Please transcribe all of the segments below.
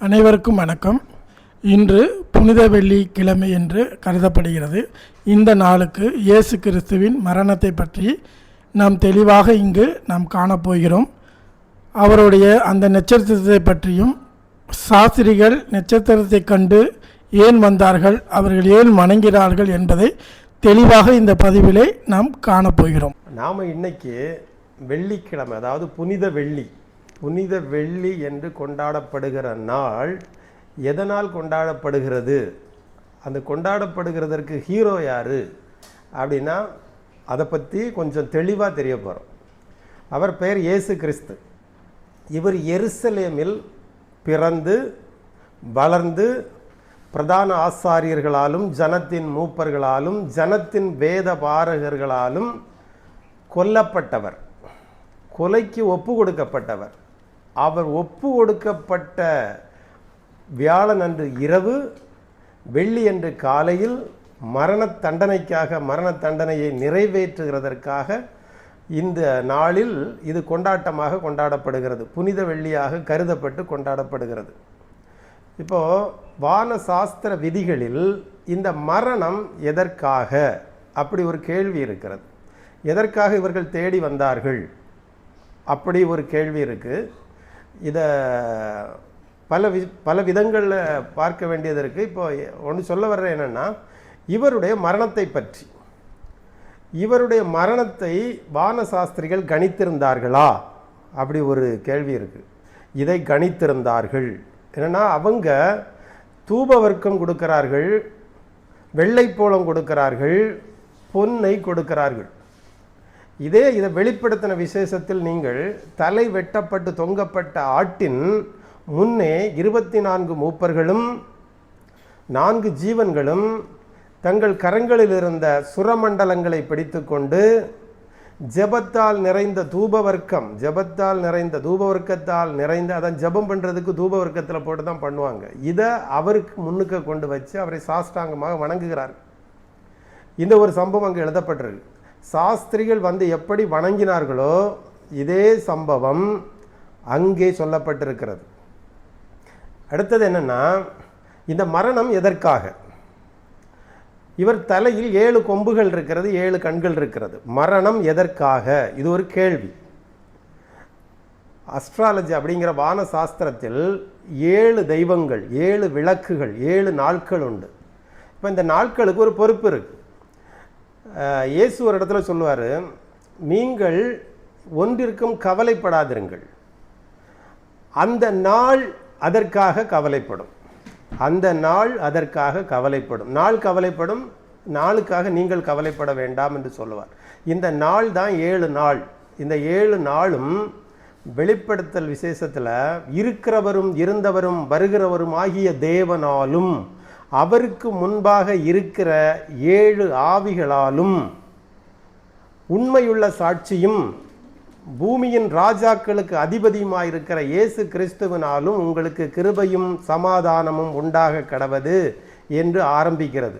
அனைவருக்கும் வணக்கம். இன்று புனித வெள்ளி கிழமை என்று கருதப்படுகிறது. இந்த நாளுக்கு இயேசு கிறிஸ்துவின் மரணத்தை பற்றி நாம் தெளிவாக இங்கு நாம் காணப்போகிறோம் அவருடைய அந்த நட்சத்திரத்தை பற்றியும் சாஸ்திரிகள் நட்சத்திரத்தை கண்டு ஏன் வந்தார்கள் அவர்கள் ஏன் வணங்கிறார்கள் என்பதை தெளிவாக இந்த பதிவிலே நாம் காணப்போகிறோம் நாம் இன்னைக்கு வெள்ளிக்கிழமை அதாவது புனித வெள்ளி புனித வெள்ளி என்று கொண்டாடப்படுகிற நாள் எதனால் கொண்டாடப்படுகிறது? அந்த கொண்டாடப்படுகிறதற்கு ஹீரோ யார்? அப்படின்னா அதை பற்றி கொஞ்சம் தெளிவாக தெரிய போகிறோம் அவர் பெயர் இயேசு கிறிஸ்து. இவர் எருசலேமில் பிறந்து வளர்ந்து பிரதான ஆசாரியர்களாலும் ஜனத்தின் மூப்பர்களாலும் ஜனத்தின் வேத பாரகர்களாலும் கொல்லப்பட்டவர். கொலைக்கு ஒப்பு கொடுக்கப்பட்டவர். அவர் ஒப்பு கொடுக்கப்பட்ட வியாழன் அன்று இரவு வெள்ளி அன்று காலையில் மரண தண்டனைக்காக மரண தண்டனையை நிறைவேற்றுகிறதற்காக இந்த நாளில் இது கொண்டாட்டமாக கொண்டாடப்படுகிறது. புனித வெள்ளியாக கருதப்பட்டு கொண்டாடப்படுகிறது. இப்போ வான சாஸ்திர விதிகளில் இந்த மரணம் எதற்காக அப்படி ஒரு கேள்வி இருக்கிறது. எதற்காக இவர்கள் தேடி வந்தார்கள்? அப்படி ஒரு கேள்வி இருக்குது இதை பல வி பல விதங்களில் பார்க்க வேண்டியது இருக்குது இப்போ ஒன்று சொல்ல வர்றேன் என்னென்னா இவருடைய மரணத்தை பற்றி. இவருடைய மரணத்தை வான சாஸ்திரிகள் கணித்திருந்தார்களா? அப்படி ஒரு கேள்வி இருக்குது இதை கணித்திருந்தார்கள். என்னென்னா அவங்க தூப வர்க்கம் கொடுக்கிறார்கள் வெள்ளைப்போளம் கொடுக்கிறார்கள் பொன்னை கொடுக்கிறார்கள். இதே இதை வெளிப்படுத்தின விசேஷத்தில் நீங்கள் தலை வெட்டப்பட்டு தொங்கப்பட்ட ஆட்டின் முன்னே இருபத்தி நான்கு மூப்பர்களும் நான்கு ஜீவன்களும் தங்கள் கரங்களில் இருந்த சுரமண்டலங்களை பிடித்துக்கொண்டு ஜெபத்தால் நிறைந்த தூபவர்க்கம் ஜெபத்தால் நிறைந்த தூபவர்க்கத்தால் நிறைந்த அதான் ஜெபம் பண்ணுறதுக்கு தூபவர்க்கத்தில் போட்டு தான் பண்ணுவாங்க. இதை அவருக்கு முன்னுக்கு கொண்டு வச்சு அவரை சாஷ்டாங்கமாக வணங்குகிறார். இந்த ஒரு சம்பவம் அங்கே எழுதப்பட்டிருக்கு. சாஸ்திரிகள் வந்து எப்படி வணங்கினார்களோ இதே சம்பவம் அங்கே சொல்லப்பட்டிருக்கிறது. அடுத்தது என்னன்னா இந்த மரணம் எதற்காக? இவர் தலையில் ஏழு கொம்புகள் இருக்கிறது ஏழு கண்கள் இருக்கிறது. மரணம் எதற்காக? இது ஒரு கேள்வி. அஸ்ட்ராலஜி அப்படிங்கிற வான சாஸ்திரத்தில் ஏழு தெய்வங்கள் ஏழு விளக்குகள் ஏழு நாட்கள் உண்டு. இப்போ இந்த நாட்களுக்கு ஒரு பொறுப்பு இருக்குது இயேசு ஒரு இடத்துல சொல்லுவார் நீங்கள் ஒன்றிற்கும் கவலைப்படாதிருங்கள். அந்த நாள் அதற்காக கவலைப்படும். அந்த நாள் அதற்காக கவலைப்படும். நாள் கவலைப்படும் நாளுக்காக நீங்கள் கவலைப்பட வேண்டாம் என்று சொல்லுவார். இந்த நாள் தான் ஏழு நாள். இந்த ஏழு நாளும் வெளிப்படுத்தல் விசேஷத்தில் இருக்கிறவரும் இருந்தவரும் வருகிறவரும் ஆகிய தேவனாலும் அவருக்கு முன்பாக இருக்கிற ஏழு ஆவிகளாலும் உண்மையுள்ள சாட்சியும் பூமியின் ராஜாக்களுக்கு அதிபதியுமாயிருக்கிற இயேசு கிறிஸ்துவினாலும் உங்களுக்கு கிருபையும் சமாதானமும் உண்டாக கடவது என்று ஆரம்பிக்கிறது.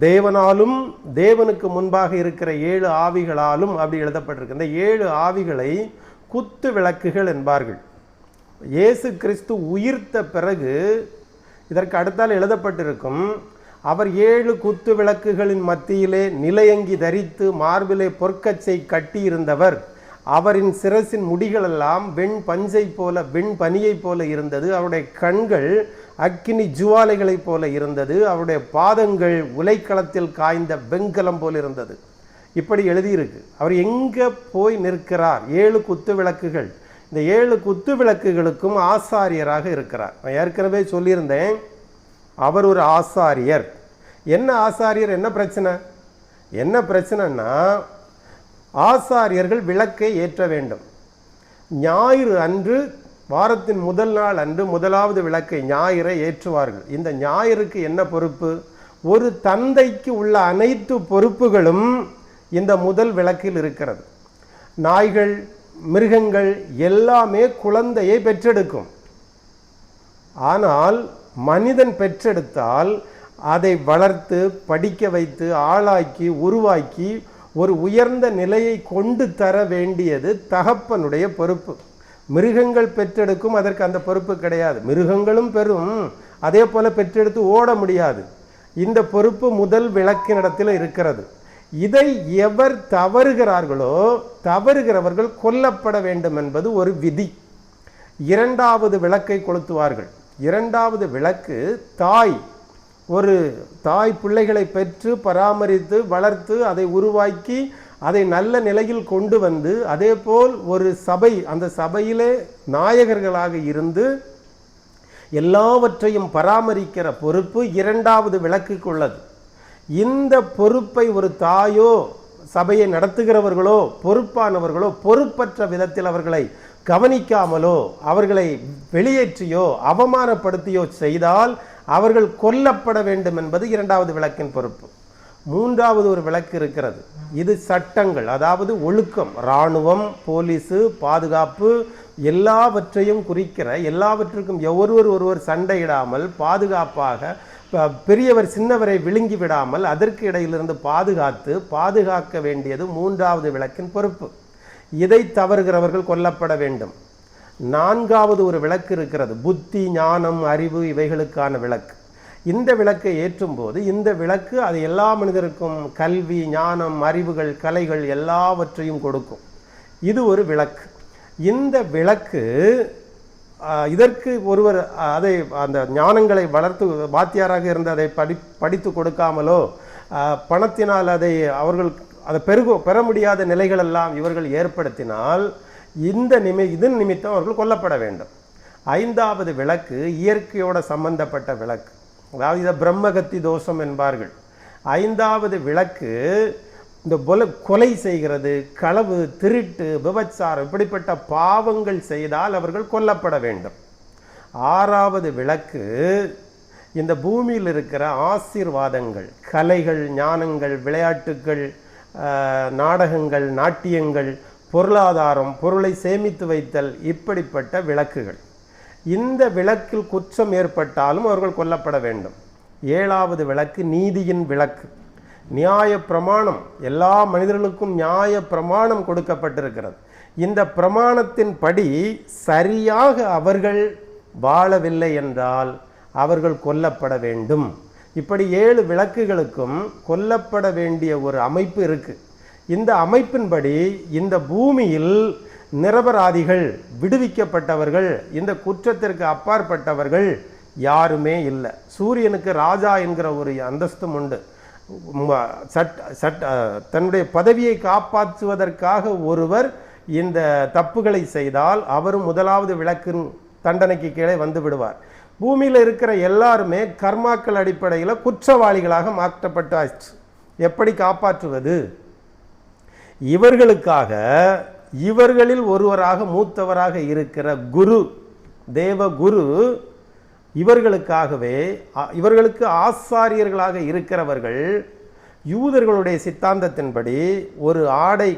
தேவனாலும் தேவனுக்கு முன்பாக இருக்கிற ஏழு ஆவிகளாலும் அப்படி எழுதப்பட்டிருக்கு. இந்த ஏழு ஆவிகளை குத்து விளக்குகள் என்பார்கள். இயேசு கிறிஸ்து உயிர்த்த பிறகு இதற்கு அடுத்தால் எழுதப்பட்டிருக்கும் அவர் ஏழு குத்து விளக்குகளின் மத்தியிலே நிலையங்கி தரித்து மார்பிலே பொற்கச்சை கட்டியிருந்தவர். அவரின் சிரசின் முடிகளெல்லாம் வெண் பஞ்சை போல வெண் பனியைப் போல இருந்தது. அவருடைய கண்கள் அக்கினி ஜுவாலைகளைப் போல இருந்தது. அவருடைய பாதங்கள் உலைக்களத்தில் காய்ந்த வெண்கலம் போல இருந்தது. இப்படி எழுதியிருக்கு. அவர் எங்கே போய் நிற்கிறார்? ஏழு குத்து விளக்குகள். இந்த ஏழு குத்து விளக்குகளுக்கும் ஆசாரியராக இருக்கிறார். நான் ஏற்கனவே சொல்லியிருந்தேன் அவர் ஒரு ஆசாரியர். என்ன ஆசாரியர்? என்ன பிரச்சனை? என்ன பிரச்சனைன்னா ஆசாரியர்கள் விளக்கை ஏற்ற வேண்டும். ஞாயிறு அன்று வாரத்தின் முதல் நாள் அன்று முதலாவது விளக்கை ஞாயிறை ஏற்றுவார்கள். இந்த ஞாயிறுக்கு என்ன பொறுப்பு? ஒரு தந்தைக்கு உள்ள அனைத்து பொறுப்புகளும் இந்த முதல் விளக்கில் இருக்கிறது. நாய்கள் மிருகங்கள் எல்லாமே குழந்தையை பெற்றெடுக்கும். ஆனால் மனிதன் பெற்றெடுத்தால் அதை வளர்த்து படிக்க வைத்து ஆளாக்கி உருவாக்கி ஒரு உயர்ந்த நிலையை கொண்டு தர வேண்டியது தகப்பனுடைய பொறுப்பு. மிருகங்கள் பெற்றெடுக்கும் அதற்கு அந்த பொறுப்பு கிடையாது. மிருகங்களும் பெறும். அதே போல பெற்றெடுத்து ஓட முடியாது. இந்த பொறுப்பு முதல் விளக்கினிடத்தில் இருக்கிறது. இதை எவர் தவறுகிறார்களோ தவறுகிறவர்கள் கொல்லப்பட வேண்டும் என்பது ஒரு விதி. இரண்டாவது விளக்கை கொளுத்துவார்கள். இரண்டாவது விளக்கு தாய். ஒரு தாய் பிள்ளைகளை பெற்று பராமரித்து வளர்த்து அதை உருவாக்கி அதை நல்ல நிலையில் கொண்டு வந்து அதேபோல் ஒரு சபை அந்த சபையிலே நாயகர்களாக இருந்து எல்லாவற்றையும் பராமரிக்கிற பொறுப்பு இரண்டாவது விளக்குக்கு உள்ளது இந்த பொறுப்பை ஒரு தாயோ சபையை நடத்துகிறவர்களோ பொறுப்பானவர்களோ பொறுப்பற்ற விதத்தில் அவர்களை கவனிக்காமலோ அவர்களை வெளியேற்றியோ அவமானப்படுத்தியோ செய்தால் அவர்கள் கொல்லப்பட வேண்டும் என்பது இரண்டாவது விளக்கின் பொறுப்பு. மூன்றாவது ஒரு விளக்கு இருக்கிறது. இது சட்டங்கள் அதாவது ஒழுக்கம். இராணுவம் போலீஸு பாதுகாப்பு எல்லாவற்றையும் குறிக்கிற எல்லாவற்றுக்கும் ஒருவர் ஒருவர் சண்டையிடாமல் பாதுகாப்பாக பெரியவர் சின்னவரை விழுங்கி விடாமல் அதற்கு இடையிலிருந்து பாதுகாத்து பாதுகாக்க வேண்டியது மூன்றாவது விளக்கின் பொறுப்பு. இதை தவறுகிறவர்கள் கொல்லப்பட வேண்டும்? நான்காவது ஒரு விளக்கு இருக்கிறது. புத்தி ஞானம் அறிவு இவைகளுக்கான விளக்கு. இந்த விளக்கை ஏற்றும் போது இந்த விளக்கு அது எல்லா மனிதருக்கும் கல்வி ஞானம் அறிவுகள் கலைகள் எல்லாவற்றையும் கொடுக்கும். இது ஒரு விளக்கு. இந்த விளக்கு இதற்கு ஒருவர் அதை அந்த ஞானங்களை வளர்த்து வாத்தியாராக இருந்து அதை படி படித்து கொடுக்காமலோ பணத்தினால் அதை அவர்கள் அதை பெருக பெற முடியாத நிலைகளெல்லாம் இவர்கள் ஏற்படுத்தினால் இந்த நிமி இதன் நிமித்தம் அவர்கள் கொல்லப்பட வேண்டும். ஐந்தாவது விளக்கு இயற்கையோட சம்பந்தப்பட்ட விளக்கு. அதாவது இதை பிரம்மகத்தி தோஷம் என்பார்கள். ஐந்தாவது விளக்கு இந்த பொல கொலை செய்கிறது களவு திருட்டு விபச்சாரம் இப்படிப்பட்ட பாவங்கள் செய்தால் அவர்கள் கொல்லப்பட வேண்டும். ஆறாவது விளக்கு இந்த பூமியில் இருக்கிற ஆசீர்வாதங்கள் கலைகள் ஞானங்கள் விளையாட்டுகள் நாடகங்கள் நாட்டியங்கள் பொருளாதாரம் பொருளை சேமித்து வைத்தல் இப்படிப்பட்ட விளக்குகள். இந்த விளக்கில் குற்றம் ஏற்பட்டாலும் அவர்கள் கொல்லப்பட வேண்டும். ஏழாவது விளக்கு நீதியின் விளக்கு. நியாய பிரமாணம். எல்லா மனிதர்களுக்கும் நியாய பிரமாணம் கொடுக்கப்பட்டிருக்கிறது. இந்த பிரமாணத்தின் படி சரியாக அவர்கள் வாழவில்லை என்றால் அவர்கள் கொல்லப்பட வேண்டும். இப்படி ஏழு விளக்குகளுக்கும் கொல்லப்பட வேண்டிய ஒரு அமைப்பு இருக்குது இந்த அமைப்பின்படி இந்த பூமியில் நிரபராதிகள் விடுவிக்கப்பட்டவர்கள் இந்த குற்றத்திற்கு அப்பாற்பட்டவர்கள் யாருமே இல்லை. சூரியனுக்கு ராஜா என்கிற ஒரு அந்தஸ்தும் உண்டு. சட் சட் தன்னுடைய பதவியை காப்பாற்றுவதற்காக ஒருவர் இந்த தப்புகளை செய்தால் அவரும் முதலாவது விளக்கின் தண்டனைக்கு கீழே வந்து விடுவார். பூமியில் இருக்கிற எல்லாருமே கர்மாக்கள் அடிப்படையில் குற்றவாளிகளாக மாற்றப்பட்டாச்சு. எப்படி காப்பாற்றுவது? இவர்களுக்காக இவர்களில் ஒருவராக மூத்தவராக இருக்கிற குரு தேவ குரு இவர்களுக்காகவே இவர்களுக்கு ஆசாரியர்களாக இருக்கிறவர்கள் யூதர்களுடைய சித்தாந்தத்தின்படி ஒரு ஆடை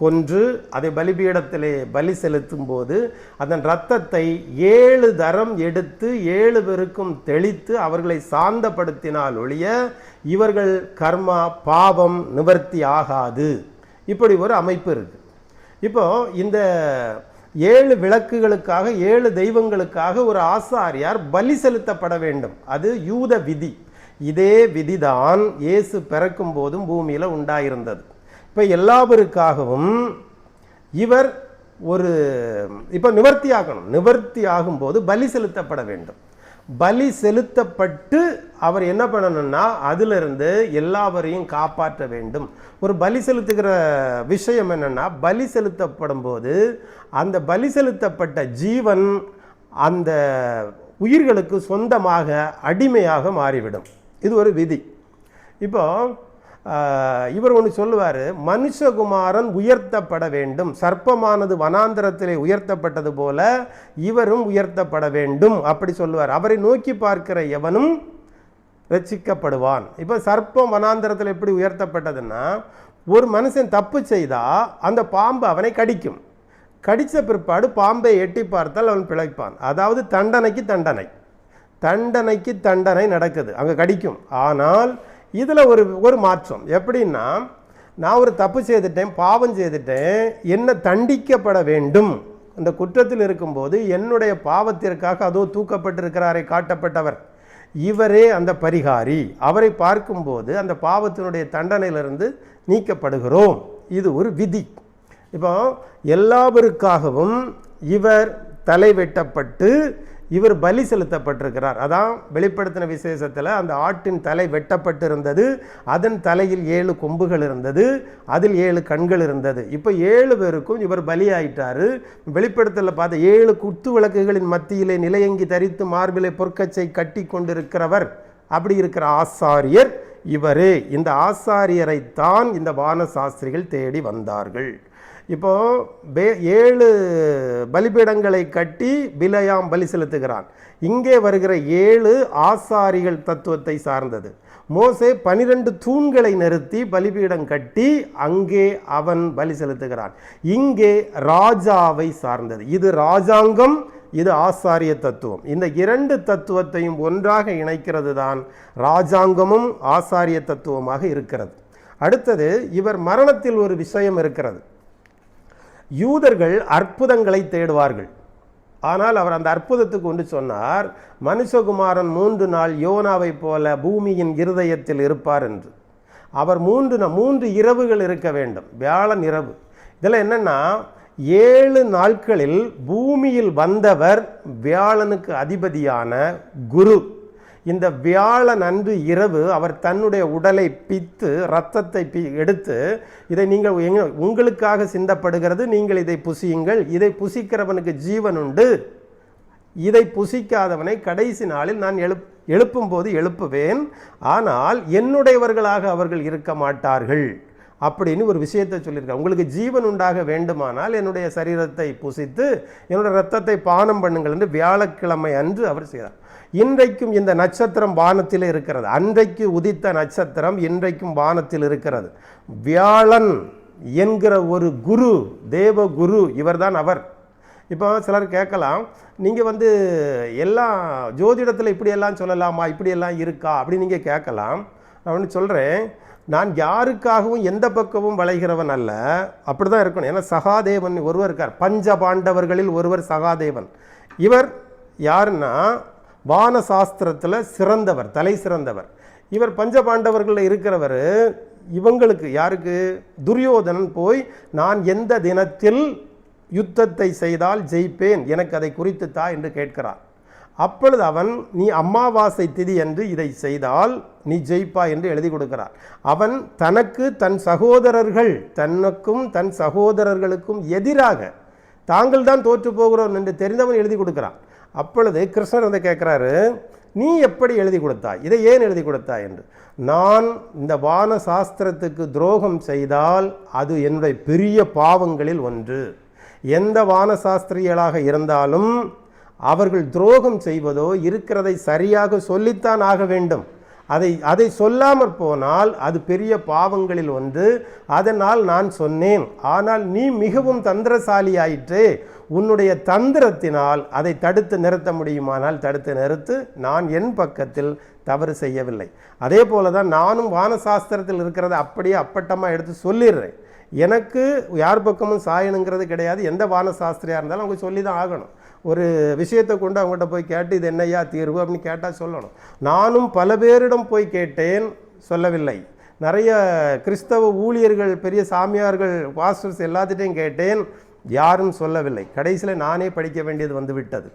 கொன்று அதை பலிபீடத்திலே பலி செலுத்தும் போது அதன் இரத்தத்தை ஏழு தரம் எடுத்து ஏழு பேருக்கும் தெளித்து அவர்களை சாந்தப்படுத்தினால் ஒழிய இவர்கள் கர்மா பாவம் நிவர்த்தி ஆகாது. இப்படி ஒரு அமைப்பு இருக்கு. இப்போ இந்த ஏழு விளக்குகளுக்காக ஏழு தெய்வங்களுக்காக ஒரு ஆசாரியார் பலி செலுத்தப்பட வேண்டும். அது யூத விதி. இதே விதிதான் இயேசு பிறக்கும் போதும் பூமியில் உண்டாயிருந்தது. இப்போ எல்லாவருக்காகவும் இவர் ஒரு இப்போ நிவர்த்தி ஆகணும். நிவர்த்தி ஆகும்போது பலி செலுத்தப்பட வேண்டும். பலி செலுத்தப்பட்டு அவர் என்ன பண்ணணும்னா அதிலிருந்து எல்லாவரையும் காப்பாற்ற வேண்டும். ஒரு பலி செலுத்துகிற விஷயம் என்னென்னா பலி செலுத்தப்படும் போது அந்த பலி செலுத்தப்பட்ட ஜீவன் அந்த உயிர்களுக்கு சொந்தமாக அடிமையாக மாறிவிடும். இது ஒரு விதி. இப்போ இவர் ஒன்று சொல்லுவார் மனுஷகுமாரன் உயர்த்தப்பட வேண்டும். சர்ப்பமானது வனாந்திரத்திலே உயர்த்தப்பட்டது போல இவரும் உயர்த்தப்பட வேண்டும். அப்படி சொல்லுவார். அவரை நோக்கி பார்க்கிற எவனும் ரட்சிக்கப்படுவான். இப்போ சர்ப்பம் வனாந்தரத்தில் எப்படி உயர்த்தப்பட்டதுன்னா ஒரு மனுஷன் தப்பு செய்தால் அந்த பாம்பு அவனை கடிக்கும். கடித்த பிற்பாடு பாம்பை எட்டி பார்த்தால் அவன் பிழைப்பான். அதாவது தண்டனைக்கு தண்டனை. தண்டனைக்கு தண்டனை நடக்குது. அங்கே கடிக்கும். ஆனால் இதில் ஒரு ஒரு மாற்றம். எப்படின்னா நான் ஒரு தப்பு செய்துட்டேன் பாவம் செய்துட்டேன் என்ன தண்டிக்கப்பட வேண்டும். அந்த குற்றத்தில் இருக்கும்போது என்னுடைய பாவத்திற்காக அதோ தூக்கப்பட்டிருக்கிறாரே காட்டப்பட்டவர். இவரே அந்த பரிகாரி. அவரை பார்க்கும்போது அந்த பாவத்தினுடைய தண்டனையிலிருந்து நீக்கப்படுகிறோம். இது ஒரு விதி. இப்போ எல்லாவருக்காகவும் இவர் தலை வெட்டப்பட்டு இவர் பலி செலுத்தப்பட்டிருக்கிறார். அதான் வெளிப்படுத்தின விசேஷத்தில் அந்த ஆட்டின் தலை வெட்டப்பட்டிருந்தது. அதன் தலையில் ஏழு கொம்புகள் இருந்தது. அதில் ஏழு கண்கள் இருந்தது. இப்போ ஏழு பேருக்கும் இவர் பலியாயிட்டார். வெளிப்படுத்தல பார்த்த ஏழு குத்து விளக்குகளின் மத்தியிலே நிலையங்கி தரித்து மார்பிலை பொற்கச்சை கட்டி கொண்டிருக்கிறவர். அப்படி இருக்கிற ஆசாரியர் இவரே. இந்த ஆசாரியரைத்தான் இந்த வான சாஸ்திரிகள் தேடி வந்தார்கள். இப்போ பே ஏழு பலிபீடங்களை கட்டி பிலையாம் பலி செலுத்துகிறான். இங்கே வருகிற ஏழு ஆசாரிகள் தத்துவத்தை சார்ந்தது. மோசே பனிரெண்டு தூண்களை நிறுத்தி பலிபீடம் கட்டி அங்கே அவன் பலி செலுத்துகிறான். இங்கே ராஜாவை சார்ந்தது. இது ராஜாங்கம் இது ஆசாரிய தத்துவம். இந்த இரண்டு தத்துவத்தையும் ஒன்றாக இணைக்கிறது தான் ராஜாங்கமும் ஆசாரிய தத்துவமாக இருக்கிறது. அடுத்தது இவர் மரணத்தில் ஒரு விஷயம் இருக்கிறது. யூதர்கள் அற்புதங்களை தேடுவார்கள். ஆனால் அவர் அந்த அற்புதத்துக்கு ஒன்று சொன்னார் மனுஷகுமாரன் மூன்று நாள் யோனாவைப் போல பூமியின் இருதயத்தில் இருப்பார் என்று. அவர் மூன்று மூன்று இரவுகள் இருக்க வேண்டும். வியாழன் இரவு. இதில் என்னென்னா ஏழு நாட்களில் பூமியில் வந்தவர் வியாழனுக்கு அதிபதியான குரு. இந்த வியாழன் அன்று இரவு அவர் தன்னுடைய உடலை பித்து ரத்தத்தை பி எடுத்து இதை நீங்கள் எங்க- உங்களுக்காக சிந்தப்படுகிறது நீங்கள் இதை புசியுங்கள். இதை புசிக்கிறவனுக்கு ஜீவன் உண்டு. இதை புசிக்காதவனை கடைசி நாளில் நான் எழுப் எழுப்பும்போது எழுப்புவேன். ஆனால் என்னுடையவர்களாக அவர்கள் இருக்க மாட்டார்கள். அப்படின்னு ஒரு விஷயத்தை சொல்லியிருக்காங்க உங்களுக்கு ஜீவன் உண்டாக வேண்டுமானால் என்னுடைய சரீரத்தை புசித்து என்னுடைய ரத்தத்தை பானம் பண்ணுங்கள் என்று வியாழக்கிழமை அன்று அவர் செய்தார். இன்றைக்கும் இந்த நட்சத்திரம் வானத்தில் இருக்கிறது. அன்றைக்கு உதித்த நட்சத்திரம் இன்றைக்கும் வானத்தில் இருக்கிறது. வியாழன் என்கிற ஒரு குரு தேவ குரு இவர்தான் அவர். இப்போ சிலர் கேட்கலாம் நீங்கள் வந்து எல்லாம் ஜோதிடத்தில் இப்படியெல்லாம் சொல்லலாமா இப்படியெல்லாம் இருக்கா அப்படின்னு நீங்கள் கேட்கலாம். நான் ஒன்று சொல்கிறேன் நான் யாருக்காகவும் எந்த பக்கமும் வளைகிறவன் அல்ல. அப்படி தான் இருக்கணும். ஏன்னா சகாதேவன் ஒருவர் இருக்கார். பஞ்ச பாண்டவர்களில் ஒருவர் சகாதேவன். இவர் யாருன்னா வான சாஸ்திரத்தில் சிறந்தவர் தலை சிறந்தவர். இவர் பஞ்ச பாண்டவர்களில் இருக்கிறவர் இவங்களுக்கு யாருக்கு? துரியோதனன் போய் நான் எந்த தினத்தில் யுத்தத்தை செய்தால் ஜெயிப்பேன்? எனக்கு அதை குறித்து தா என்று கேட்கிறார். அப்பொழுது அவன் நீ அம்மாவாசை திதி என்று இதை செய்தால் நீ ஜெயிப்பா என்று எழுதி கொடுக்கிறார். அவன் தனக்கு தன் சகோதரர்கள் தனக்கும் தன் சகோதரர்களுக்கும் எதிராக தாங்கள் தான் தோற்று போகிறோம் என்று தெரிந்தவன் எழுதி கொடுக்கிறான். அப்பொழுது கிருஷ்ணர் வந்து கேட்குறாரு நீ எப்படி எழுதி கொடுத்தாய்? இதை ஏன் எழுதி கொடுத்தாய்? என்று. நான் இந்த வான சாஸ்திரத்துக்கு துரோகம் செய்தால் அது என்னுடைய பெரிய பாவங்களில் ஒன்று. எந்த வான சாஸ்திரிகளாக இருந்தாலும் அவர்கள் துரோகம் செய்வதோ இருக்கிறதை சரியாக சொல்லித்தான் ஆக வேண்டும். அதை அதை சொல்லாமற் போனால் அது பெரிய பாவங்களில் ஒன்று. அதனால் நான் சொன்னேன். ஆனால் நீ மிகவும் தந்திரசாலியாயிற்றே. உன்னுடைய தந்திரத்தினால் அதை தடுத்து நிறுத்த முடியுமானால் தடுத்து நிறுத்து. நான் என் பக்கத்தில் தவறு செய்யவில்லை. அதே போல தான் நானும் வானசாஸ்திரத்தில் இருக்கிறத அப்படியே அப்பட்டமாக எடுத்து சொல்லிடுறேன். எனக்கு யார் பக்கமும் சாயணுங்கிறது கிடையாது. எந்த வான சாஸ்திரியாக இருந்தாலும் அவங்க சொல்லி தான் ஆகணும். ஒரு விஷயத்தை கொண்டு அவங்ககிட்ட போய் கேட்டு இது என்னையா தீர்வு? அப்படின்னு கேட்டால் சொல்லணும். நானும் பல பேரிடம் போய் கேட்டேன் சொல்லவில்லை. நிறைய கிறிஸ்தவ ஊழியர்கள் பெரிய சாமியார்கள் பாஸ்டர்ஸ் எல்லாத்திட்டையும் கேட்டேன். யாரும் சொல்லவில்லை. கடைசியில் நானே படிக்க வேண்டியது வந்து விட்டது.